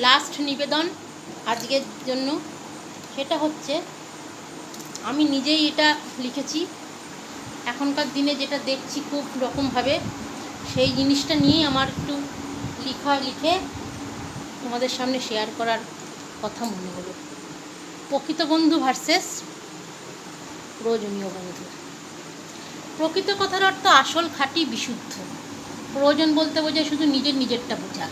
Last নিবেদন আজকের জন্য। সেটা হচ্ছে, আমি নিজেই এটা লিখেছি। এখনকার দিনে যেটা দেখছি খুব রকমভাবে, সেই জিনিসটা নিয়েই আমার একটু লিখা, লিখে তোমাদের সামনে শেয়ার করার কথা মনে হলো। প্রকৃত বন্ধু ভার্সেস প্রয়োজনীয় বন্ধু। প্রকৃত কথার অর্থ আসল খাঁটি বিশুদ্ধ। প্রয়োজন বলতে বোঝায় শুধু নিজের নিজেরটা বোঝা।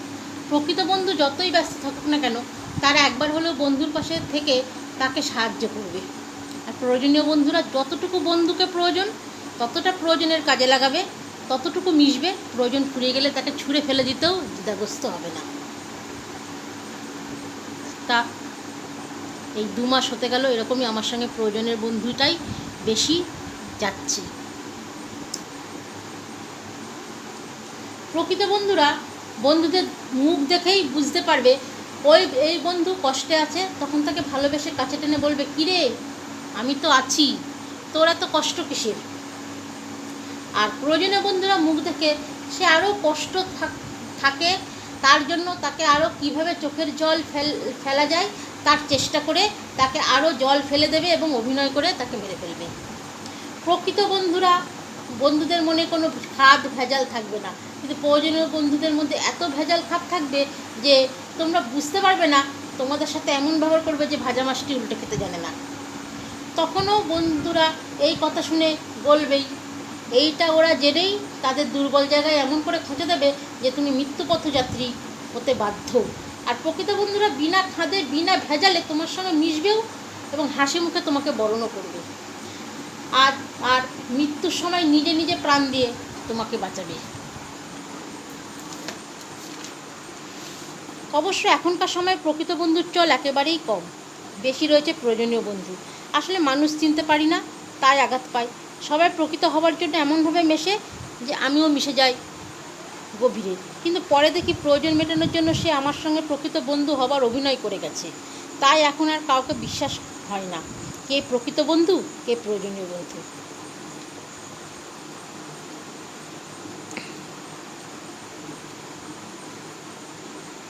প্রকৃত বন্ধু যতই ব্যস্ত থাকুক না কেন, তারা একবার হলেও বন্ধুর পাশে থেকে তাকে সাহায্য করবে। আর প্রয়োজনীয় বন্ধুরা যতটুকু বন্ধুকে প্রয়োজন, ততটা প্রয়োজনের কাজে লাগাবে, ততটুকু মিশবে, প্রয়োজন ফুরিয়ে গেলে তাকে ছুঁড়ে ফেলে দিতেও দ্বিধাগ্রস্ত হবে না। তা এই দু মাস হতে গেল, এরকমই আমার সঙ্গে প্রয়োজনের বন্ধুটাই বেশি যাচ্ছে। প্রকৃত বন্ধুরা বন্ধুদের মুখ দেখেই বুঝতে পারবে, ওই, এই বন্ধু কষ্টে আছে, তখন তাকে ভালোবেসে কাছে টেনে বলবে, কিরে, আমি তো আছি, তোরা তো কষ্ট কিসের? আর প্রয়োজনীয় বন্ধুরা মুখ দেখে সে আরও কষ্ট থাক- তার জন্য তাকে আরও কীভাবে চোখের জল ফেল, ফেলা যায়, তার চেষ্টা করে তাকে আরও জল ফেলে দেবে এবং অভিনয় করে তাকে মেরে ফেলবে। প্রকৃত বন্ধুরা, বন্ধুদের মনে কোনো খাদ ভেজাল থাকবে না। কিন্তু প্রয়োজনীয় বন্ধুদের মধ্যে এত ভেজাল খাপ থাকবে যে তোমরা বুঝতে পারবে না, তোমাদের সাথে এমন ব্যবহার করবে যে ভাজা মাছটি উল্টে খেতে জানে না। তখনও বন্ধুরা এই কথা শুনে বলবেই, এইটা ওরা জেনেই তাদের দুর্বল জায়গায় এমন করে খুঁজে দেবে যে তুমি মৃত্যু পথযাত্রী হতে বাধ্য। আর প্রকৃত বন্ধুরা বিনা খাঁদে, বিনা ভেজালে তোমার সঙ্গে মিশবেও এবং হাসি মুখে তোমাকে বরণও করবে। আর আর মৃত্যুর সময় নিজে নিজে প্রাণ দিয়ে তোমাকে বাঁচাবে। অবশ্য এখনকার সময় প্রকৃত বন্ধুর চল একেবারেই কম। বেশি রয়েছে প্রয়োজনীয় বন্ধু। আসলে মানুষ চিনতে পারি না, তাই আঘাত পাই। সবাই প্রকৃত হওয়ার জন্য এমনভাবে মেশে যে আমিও মিশে যাই গভীরে। কিন্তু পরে দেখি প্রয়োজন মেটানোর জন্য সে আমার সঙ্গে প্রকৃত বন্ধু হবার অভিনয় করে গেছে। তাই এখন আর কাউকে বিশ্বাস হয় না। কে প্রকৃত বন্ধু, কে প্রয়োজনীয় বন্ধু।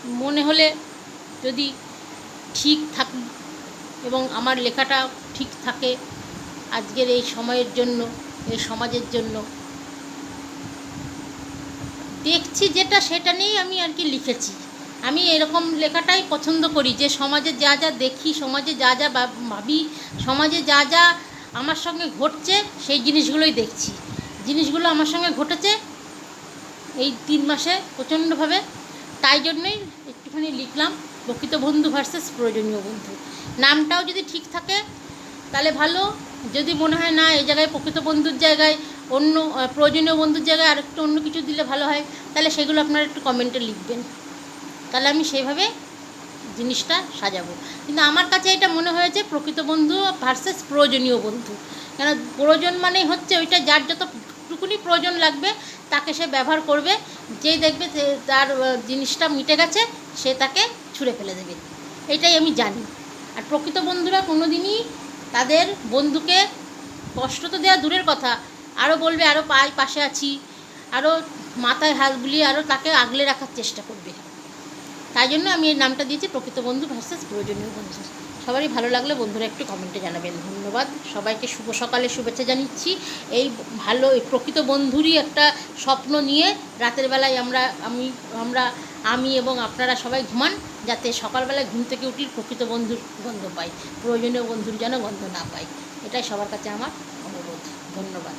মনে হলে যদি ঠিক থাকি এবং আমার লেখাটা ঠিক থাকে আজকের এই সময়ের জন্য, এই সমাজের জন্য। দেখছি যেটা সেটা নিয়েই আমি আর কি লিখেছি। আমি এরকম লেখাটাই পছন্দ করি যে সমাজে যা যা দেখি, সমাজে যা যা ভাবি, সমাজে যা যা আমার সঙ্গে ঘটছে সেই জিনিসগুলোই দেখছি। জিনিসগুলো আমার সঙ্গে ঘটেছে এই তিন মাসে প্রচণ্ডভাবে। তাই জন্যই একটুখানি লিখলাম, প্রকৃত বন্ধু ভার্সেস প্রয়োজনীয় বন্ধু। নামটাও যদি ঠিক থাকে, তাহলে ভালো। যদি মনে হয় না, এই জায়গায় প্রকৃত বন্ধুর জায়গায়, অন্য প্রয়োজনীয় বন্ধুর জায়গায় আরেকটু অন্য কিছু দিলে ভালো হয়, তাহলে সেগুলো আপনারা একটু কমেন্টে লিখবেন। তাহলে আমি সেভাবে জিনিসটা সাজাবো। কিন্তু আমার কাছে এটা মনে হয়েছে, প্রকৃত বন্ধু ভার্সেস প্রয়োজনীয় বন্ধু। কেন, প্রয়োজন মানেই হচ্ছে ওইটা যার যতটুকুনি প্রয়োজন লাগবে, তাকে সে ব্যবহার করবে। যেই দেখবে যে তার জিনিসটা মিটে গেছে, সে তাকে ছুঁড়ে ফেলে দেবে। এটাই আমি জানি। আর প্রকৃত বন্ধুরা কোনো দিনই তাদের বন্ধুকে কষ্ট তো দেওয়া দূরের কথা। আরও বলবে আরও পায় পাশে আছি আরও মাথায় হাত বুলিয়ে আরও তাকে আগলে রাখার চেষ্টা করবে। তাই জন্য আমি এই নামটা দিয়েছি প্রকৃত বন্ধু ভার্সেস প্রয়োজনীয় বন্ধু। সবারই ভালো লাগলে বন্ধুরা একটু কমেন্টে জানাবেন। ধন্যবাদ। সবাইকে শুভ সকালে শুভেচ্ছা জানাচ্ছি। এই ভালো, এই প্রকৃত বন্ধুরই একটা স্বপ্ন নিয়ে রাতের বেলায় আমরা, আমি আমরা, আমি এবং আপনারা সবাই ঘুমান, যাতে সকালবেলায় ঘুম থেকে উঠি প্রকৃত বন্ধুর গন্ধ পাই, প্রয়োজনীয় বন্ধুর যেন গন্ধ না পাই। এটাই সবার কাছে আমার অনুরোধ। ধন্যবাদ।